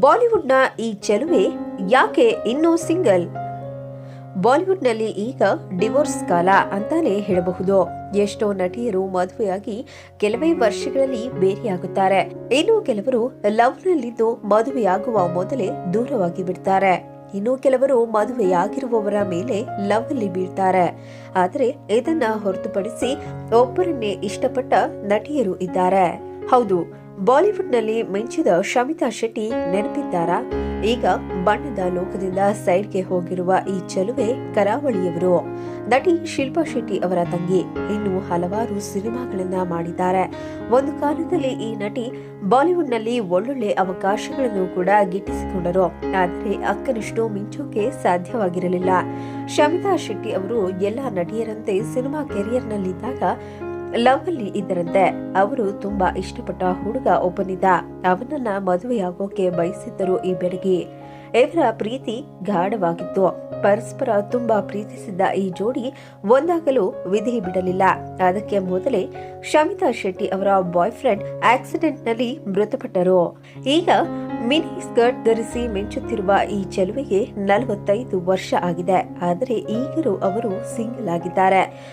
ಬಾಲಿವುಡ್ನ ಈ ಚೆಲುವೆ ಯಾಕೆ ಇನ್ನೂ ಸಿಂಗಲ್? ಬಾಲಿವುಡ್ನಲ್ಲಿ ಈಗ ಡಿವೋರ್ಸ್ ಕಾಲ ಅಂತಾನೆ ಹೇಳಬಹುದು. ಎಷ್ಟೋ ನಟಿಯರು ಮದುವೆಯಾಗಿ ಕೆಲವೇ ವರ್ಷಗಳಲ್ಲಿ ಬೇರೆಯಾಗುತ್ತಾರೆ. ಇನ್ನು ಕೆಲವರು ಲವ್ನಲ್ಲಿದ್ದು ಮದುವೆಯಾಗುವ ಮೊದಲೇ ದೂರವಾಗಿ ಬಿಡ್ತಾರೆ. ಇನ್ನು ಕೆಲವರು ಮದುವೆಯಾಗಿರುವವರ ಮೇಲೆ ಲವ್ ಅಲ್ಲಿ ಬೀಳ್ತಾರೆ. ಆದರೆ ಇದನ್ನ ಹೊರತುಪಡಿಸಿ ಒಬ್ಬರನ್ನೇ ಇಷ್ಟಪಟ್ಟ ನಟಿಯರು ಇದ್ದಾರೆ. ಹೌದು ಬಾಲಿವುಡ್ನಲ್ಲಿ ಮಿಂಚಿದ ಶಮಿತಾ ಶೆಟ್ಟಿ ನೆನಪಿದ್ದಾರಾ? ಈಗ ಬಣ್ಣದ ಲೋಕದಿಂದ ಸೈಡ್ಗೆ ಹೋಗಿರುವ ಈ ಚೆಲುವೆ ಕರಾವಳಿಯವರು. ನಟಿ ಶಿಲ್ಪಾ ಶೆಟ್ಟಿ ಅವರ ತಂಗಿ. ಇನ್ನು ಹಲವಾರು ಸಿನಿಮಾಗಳನ್ನ ಮಾಡಿದ್ದಾರೆ. ಒಂದು ಕಾಲದಲ್ಲಿ ಈ ನಟಿ ಬಾಲಿವುಡ್ನಲ್ಲಿ ಒಳ್ಳೊಳ್ಳೆ ಅವಕಾಶಗಳನ್ನು ಕೂಡ ಗಿಟ್ಟಿಸಿಕೊಂಡರು. ಆದರೆ ಅಕ್ಕನಿಷ್ಟು ಮಿಂಚೋಕೆ ಸಾಧ್ಯವಾಗಿರಲಿಲ್ಲ. ಶಮಿತಾ ಶೆಟ್ಟಿ ಅವರು ಎಲ್ಲ ನಟಿಯರಂತೆ ಸಿನಿಮಾ ಕೆರಿಯರ್ನಲ್ಲಿದ್ದಾಗ ಲವ್ ಅಲ್ಲಿ ಇದ್ದರಂತೆ ಅವರು ತುಂಬಾ ಇಷ್ಟಪಟ್ಟ ಹುಡುಗ ಒಬ್ಬನಿದ್ದ. ಅವನನ್ನ ಮದುವೆಯಾಗೋಕೆ ಬಯಸಿದ್ದರು ಈ ಬೆಡಗಿ. ಇವರ ಪ್ರೀತಿ ಗಾಢವಾಗಿತ್ತು. ಪರಸ್ಪರ ತುಂಬಾ ಪ್ರೀತಿಸಿದ್ದ ಈ ಜೋಡಿ ಒಂದಾಗಲು ವಿಧಿ ಬಿಡಲಿಲ್ಲ. ಅದಕ್ಕೆ ಮೊದಲೇ ಶಮಿತಾ ಶೆಟ್ಟಿ ಅವರ ಬಾಯ್ ಫ್ರೆಂಡ್ ಆಕ್ಸಿಡೆಂಟ್ನಲ್ಲಿ ಮೃತಪಟ್ಟರು. ಈಗ ಮಿನಿ ಸ್ಕರ್ಟ್ ಧರಿಸಿ ಮಿಂಚುತ್ತಿರುವ ಈ ಚೆಲುವೆಗೆ ನಲವತ್ತೈದು ವರ್ಷ ಆಗಿದೆ. ಆದರೆ ಈಗಲೂ ಅವರು ಸಿಂಗಲ್ ಆಗಿದ್ದಾರೆ.